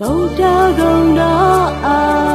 ဗုဒ္ဓဂုဏ်တော်အာ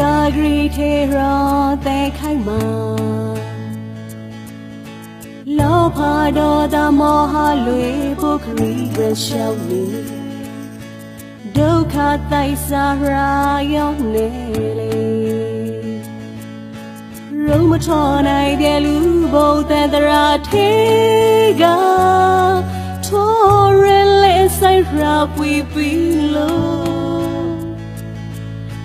လောကဂရီထေရောတဲ့ခိုင်မာလောဘဒေါသမောဟလွေပုခရီရရှောက်နေဒုက္ခတိုက်စားရာယောနေလေရုံမထော်နိုင်တဲ့လူဘုံတန်တရာထေကထော်ရလေဆိုင်ရာပွီပီလို့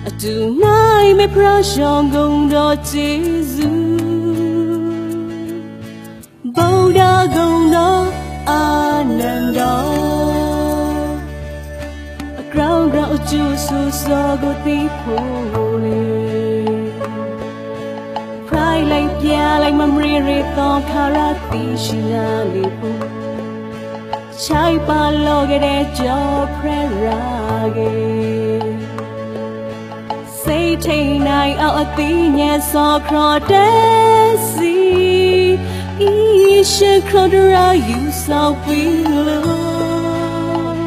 အတူနိုင်မပရရှောင်းကုန်တော်ကျေးဇူးဗုဒ္ဓဂုံတော်အာနန္ဒာအကောင်းကောင်းအကျိုးဆူစောကိုသိဖို့လေဖရိုင်လိုက်ပြလိုက်မမရီရီတော့ခါရတိရှိလာလေဖို့ချိုင်ပါလောကတဲ့ကြောဖရရာကေ စိတ်ထိန်နိုင်အောင်အသိဉာဏ်စောခရတဲ့စီဤရှိခရဒရာယူဆောင်ပြီးလို့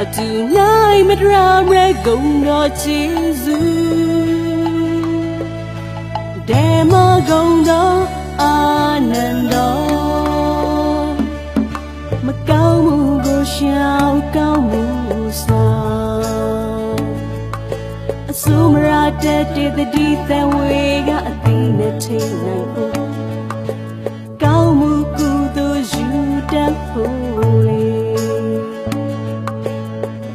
အတူနိုင်မတရာရဲဂုံတော်ကျေးဇူးဒေမဂုံ တဲ့တည်တတိသံဝေကအသိနဲ့ထိနိုင်ဖို့ကောင်းမှုကုသိုလ်ယူတတ်ဖို့လေ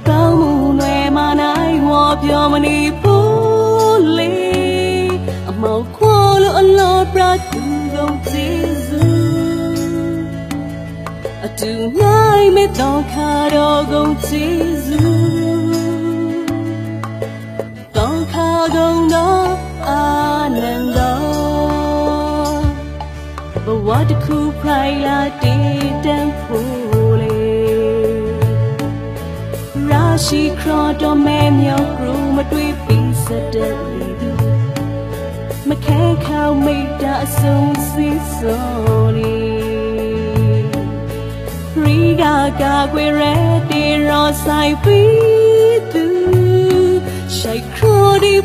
ကောင်းမှုနွယ်မနိုင်ဝါပြောမနေဘူးလေအမောက်ခွာလို့အလောပြတူကုန်စေစုအတူနိုင်မဲ့တော့ခါတော့ကုန်စေစု ခါကုန်တော့အာနန္ဒာဘဝတစ်ခုဖိုင်လာတည်တံဖို့လေရာရှိခရတော်မဲမြောက်ကရူမတွေ့ပြီးစတဲ့လေသူမခဲခေါမိတ်တာအစုံစီစောလေရီဂါကာကွယ်ရဲတေရောဆိုင်ပြီး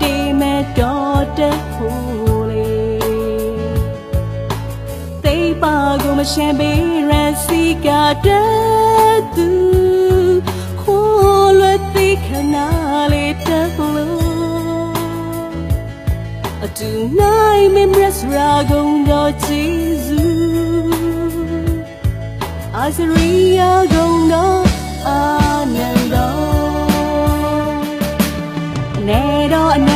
တီမဲ့တော်တဲ့ဟိုလေသိပါကိုမရှင်ပေးရစီကတဲ့သူခိုးလွတ်သိခနာလေးတက်လို့အတူနိုင်မင်းရစရာကုန်တော်ကျေးဇူး Azaria Gondor နေ